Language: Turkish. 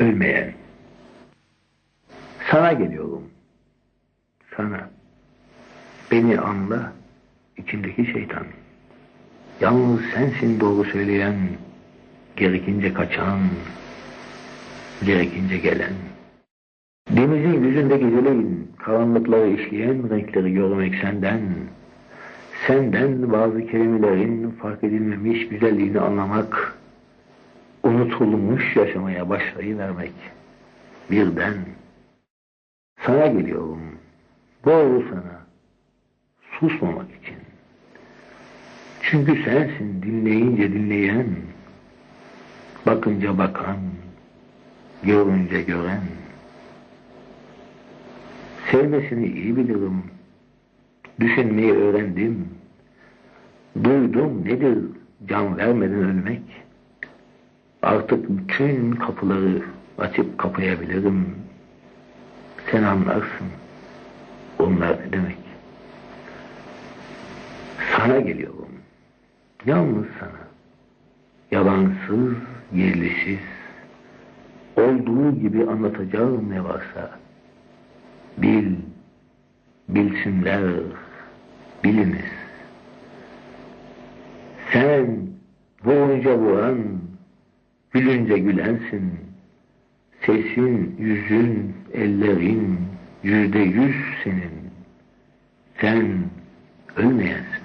ölmeyen. Sana geliyorum. Sana. Beni anla, içimdeki şeytan. Yalnız sensin doğru söyleyen, gerekince kaçan, gerekince gelen. Denizin yüzünde geceleyin, karanlıkları işleyen renkleri görmek senden, senden bazı kelimelerin fark edilmemiş güzelliğini anlamak, unutulmuş yaşamaya başlayıvermek. Birden sana geliyorum, doğru sana, susmamak için. Çünkü sensin dinleyince dinleyen, bakınca bakan, görünce gören. Sevmesini iyi bilirim, düşünmeyi öğrendim. Duydum nedir can vermeden ölmek. Artık bütün kapıları açıp kapayabilirim. Sen anlarsın. Onlar ne demek? Sana geliyorum. Yalnız sana. Yalansız, yerlisiz. Olduğu gibi anlatacağım ne varsa. Bil, bilsinler, biliniz. Sen vurunca vuran, gülünce gülensin. Sesin, yüzün, ellerin yüzde yüz senin. Sen ölmeyensin.